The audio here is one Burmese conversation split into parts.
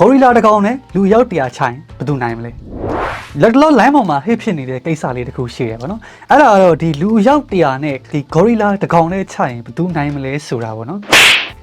ဂိုရီလာတစ်ကောင်နဲ့လူရောက်တရာချိုင်ဘယ်သူနိုင်မလဲလက်တလော line ပေါ်မှာဟစ်ဖြစ်နေတဲ့ကိစ္စလေးတစ်ခုရှိတယ်ဗောနော်အဲ့ဒါကတော့ဒီလူရောက်တရာနဲ့ဒီဂိုရီလာတစ်ကောင်နဲ့ချိုင်ဘယ်သူနိုင်မလဲဆိုတာဗောနော်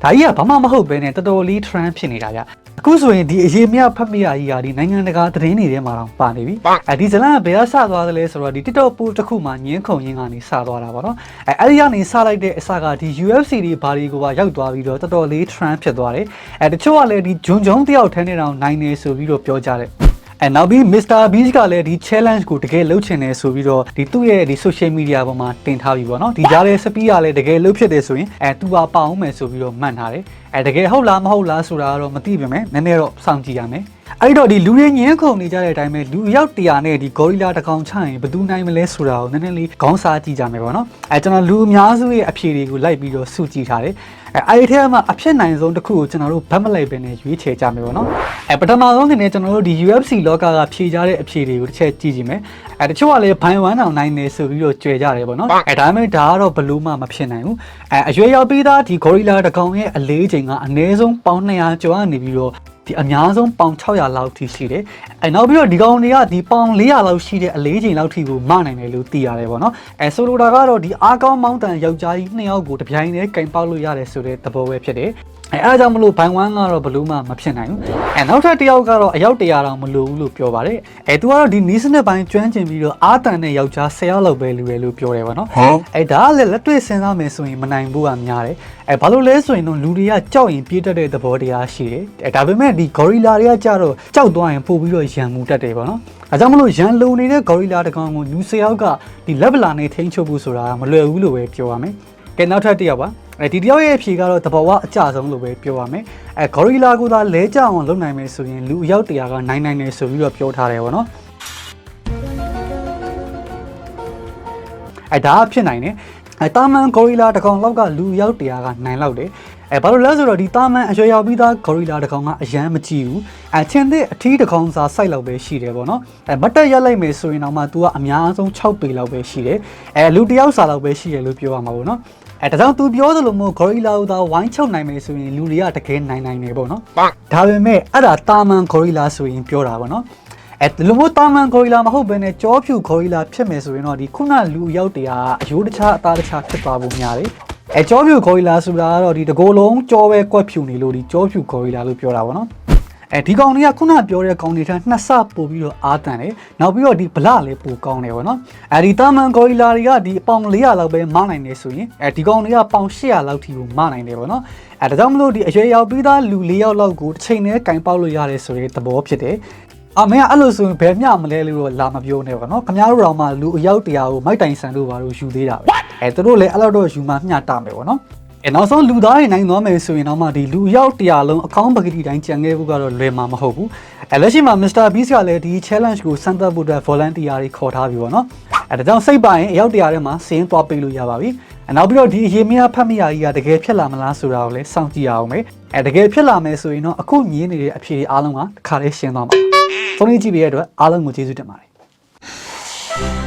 ဒါကြီးကဘာမှမဟုတ်ပဲနဲ့တော်တော်လေး trend ဖြစ်နေတာဗျအခုဆိုရင်ဒီအရေးမြဖတ်မိရကြီးကဒီနိုင်ငံတကာသတင်းတွေထဲမှာတော့ပါနေပြီအဲဒီဇလန်ကဘယ်ကစသွားသလဲဆိုတော့ဒီ TikTok post တစ်ခုမှာညင်းခုန်ရင်းကနေစသွားတာဗောနော်အဲအဲ့ဒီကနေစလိုက်တဲ့အစကဒီ UFC တွေဘာတွေကိုပါရောက်သွားပြီးတော့တော်တော်လေး trend ဖြစ်သွားတယ်အဲတချို့ကလည်းဒီဂျွန်ဂျုံတယောက်ထဲနဲ့တောင်နိုင်နေဆိုပြီးတော့ပြောကြတယ် အဲနောက်ပြီး Mr. Beast ကလည်းဒီ challenge ကိုတကယ်လုပ်ချင်တယ်ဆိုပြီးတော့ဒီသူ့ရဲ့ဒီ social media ပေါ်မှာတင်ထားပြီပေါ့နော်ဒီကြားထဲစပီးကလည်းတကယ်လုပ်ဖြစ်တယ်ဆိုရင်အဲသူပါပအောင်မယ်ဆိုပြီးတော့မှတ်ထားတယ် အဲတကယ်ဟုတ်လားမဟုတ်လားဆိုတာကတော့မသိပါမယ်နည်းနည်းတော့စောင့်ကြည့်ရမယ်အဲ့တော့ဒီလူတွေညင်းခုန်နေကြတဲ့အတိုင်းပဲလူရောက်တရာနဲ့ဒီ gorilla တစ်ကောင်ချရင်ဘယ်သူနိုင်မလဲဆိုတာကိုနည်းနည်းလေးခေါင်းစားကြည့်ကြမယ်ပေါ့နော်အဲကျွန်တော်လူအများစုရဲ့အဖြေတွေကိုလိုက်ပြီးတော့စုကြည့်ထားတယ်အဲအဲ့ဒီထဲမှာအဖြစ်နိုင်ဆုံးတစ်ခုကိုကျွန်တော်တို့ဗတ်မလိုက်ပဲနဲ့ရွေးချယ်ကြမယ်ပေါ့နော်အဲပထမဆုံးအနေနဲ့ကျွန်တော်တို့ဒီ UFC လောကကဖြေကြတဲ့အဖြေတွေကိုတစ်ချက်ကြည့်ကြည့်မယ်အဲတချို့ကလည်းဘိုင်ဝမ်အောင်နိုင်နေဆိုပြီးတော့ကြွယ်ကြတယ်ပေါ့နော်အဲဒါပေမဲ့ဒါကတော့ဘလို့မှမဖြစ်နိုင်ဘူးအဲအရွယ်ရောက်ပြီးသားဒီ gorilla တစ်ကောင်ရဲ့အလေးချိန်ကအနည်းဆုံးပေါင်200ကျော်ကနေပြီးတော့ဒီအများဆုံးပေါင်600လောက်ထိရှိတယ်။အဲနောက်ပြီးတော့ဒီကောင်တွေကဒီပေါင်400လောက်ရှိတဲ့အလေးချိန်လောက်ထိကိုမနိုင်တယ်လို့သိရတယ်ပေါ့နော်။အဲဆိုလိုတာကတော့ဒီအားကောင်းမောင်းတန်ယောက်ျားကြီးနှစ်ယောက်ကိုတပြိုင်တည်းကင်ပေါက်လို့ရတယ်ဆိုတဲ့သဘောပဲဖြစ်တယ်။အဲအားကြောင့်မလို့ဘိုင်ဝမ်ကတော့ဘလို့မှမဖြစ်နိုင်ဘူး။အဲနောက်ထပ်တစ်ယောက်ကတော့အယောက်100တောင်မလိုဘူးလို့ပြောပါတယ်။အဲသူကတော့ဒီနီးစနစ်ပိုင်းကျွမ်းကျင်ပြီးတော့အားတန်တဲ့ယောက်ျား10ယောက်လောက်ပဲလူရလို့ပြောတယ်ပေါ့နော်။အဲဒါကလည်းလက်တွေ့စဉ်းစားမယ်ဆိုရင်မနိုင်ဘူးကများတယ်။အဲဘာလို့လဲဆိုရင်တော့လူတွေကကြောက်ရင်ပြေးတတ်တဲ့သဘောတရားရှိတယ်။အဲဒါပေမဲ့ဒီ gorilla တွေကကြတော့ကြောက်သွားရင်ပို့ပြီးတော့ရန်မှုတတ်တယ်ပေါ့နော်။အဲကြောင့်မလို့ရန်လုံနေတဲ့ gorilla တကောင်ကိုလူ10ယောက်ကဒီ level နဲ့ထိန်းချုပ်ဖို့ဆိုတာမလွယ်ဘူးလို့ပဲပြောရမယ်။ကဲနောက်ထပ်တစ်ယောက်ပါ အဲဒီတယောက်ရဲ့အဖြေကတော့တဘောဝအကြဆုံးလို့ပဲပြောရမယ်အဲဂေါရီလာကသာလဲကြအောင်လုပ်နိုင်မယ်ဆိုရင်လူအယောက်တရာကနိုင်နိုင်တယ်ဆိုပြီးတော့ပြောထားတယ်ဗောနော်အဲဒါကဖြစ်နိုင်တယ်အဲတာမန်ဂေါရီလာတစ်ကောင်လောက်ကလူအယောက်တရာကနိုင်လောက်တယ် အဲဘာလို့လဲဆိုတော့ဒီတာမန်အရွယ်ရောက်ပြီးသားဂေါရီလာတစ်ကောင်ကအရန်မကြည့်ဘူးအဲချင်းတဲ့အထီးတစ်ကောင်စာစိုက်လောက်ပဲရှိတယ်ဗောနော်အဲမတ်တက်ရက်လိုက်မယ်ဆိုရင်တော့မှ तू ကအများဆုံး6ပေလောက်ပဲရှိတယ်အဲလူတစ်ယောက်စာလောက်ပဲရှိတယ်လို့ပြောရမှာဗောနော်အဲဒါကြောင့်သူပြောသလိုမျိုးဂေါရီလာကိုသာဝိုင်းချုပ်နိုင်မယ်ဆိုရင်လူတွေကတကယ်နိုင်နိုင်နေပေါ့နော်ဒါပေမဲ့အဲ့ဒါတာမန်ဂေါရီလာဆိုရင်ပြောတာပေါ့နော်အဲလူမျိုးတာမန်ဂေါရီလာမဟုတ်ဘဲနဲ့ကြောဖြူဂေါရီလာဖြစ်မယ်ဆိုရင်တော့ဒီခုနလူရောက်တရားအယိုးတခြားအသားတခြားဖြစ်သွားဖို့များတယ် အဲကြောဖြူဂေါရီလာဆိုတာကတော့ဒီတကိုယ်လုံးကြောပဲကွက်ဖြူနေလို့ဒီကြောဖြူဂေါရီလာလို့ပြောတာပေါ့နော်အဲဒီကောင်တွေကခုနပြောတဲ့ကောင်တွေထက်နှစ်ဆပို့ပြီးတော့အာတန်တယ်နောက်ပြီးတော့ဒီဗလလည်းပိုကောင်းတယ်ပေါ့နော်အဲဒီတာမန်ဂေါရီလာတွေကဒီအပေါင်400လောက်ပဲမနိုင်နေဆိုရင်အဲဒီကောင်တွေကပေါင်800လောက်ထိကိုမနိုင်တယ်ပေါ့နော်အဲဒါကြောင့်မလို့ဒီအရွယ်ရောက်ပြီးသားလူ4ယောက်လောက်ကိုတစ်ချိန်နဲ့ကင်ပေါက်လို့ရတယ်ဆိုတဲ့သဘောဖြစ်တယ်အမေကအဲ့လိုဆိုရင်ဘယ်မျှမလဲလို့တော့လာမပြောနဲ့ပေါ့နော်ခင်ဗျားတို့တော့မှလူအယောက်တရာကိုမိုက်တိုင်ဆန်တို့ဘာလို့ယူသေးတာပဲ အဲသူတို့လည်းအဲ့လိုတော့ယူမှမျှတမယ်ပေါ့နော်အဲနောက်ဆုံးလူသားတွေနိုင်သွားမယ်ဆိုရင်တော့မှဒီလူရောက်တရာလုံးအကောင့်ပကတိတိုင်းကြံခဲ့ဖို့ကတော့လွယ်မှာမဟုတ်ဘူးအဲလက်ရှိမှာ Mr. Beast ကလည်းဒီ challenge ကိုစမ်းသပ်ဖို့အတွက် volunteer တွေခေါ်ထားပြီပေါ့နော်အဲဒါကြောင့်စိတ်ပါရင်အရောက်တရာထဲမှာစင်းသွားပေးလို့ရပါပြီအဲနောက်ပြီးတော့ဒီအရေးမရဖတ်မရကြီးကတကယ်ဖြစ်လာမလားဆိုတာကိုလည်းစောင့်ကြည့်ရအောင်ပဲအဲတကယ်ဖြစ်လာမယ်ဆိုရင်တော့အခုမြင်နေတဲ့အဖြေအားလုံးကတစ်ခါလေးရှင်းသွားမှာဖုန်းလေးကြည့်ပေးရတဲ့အတွက်အားလုံးကိုကျေးဇူးတင်ပါတယ်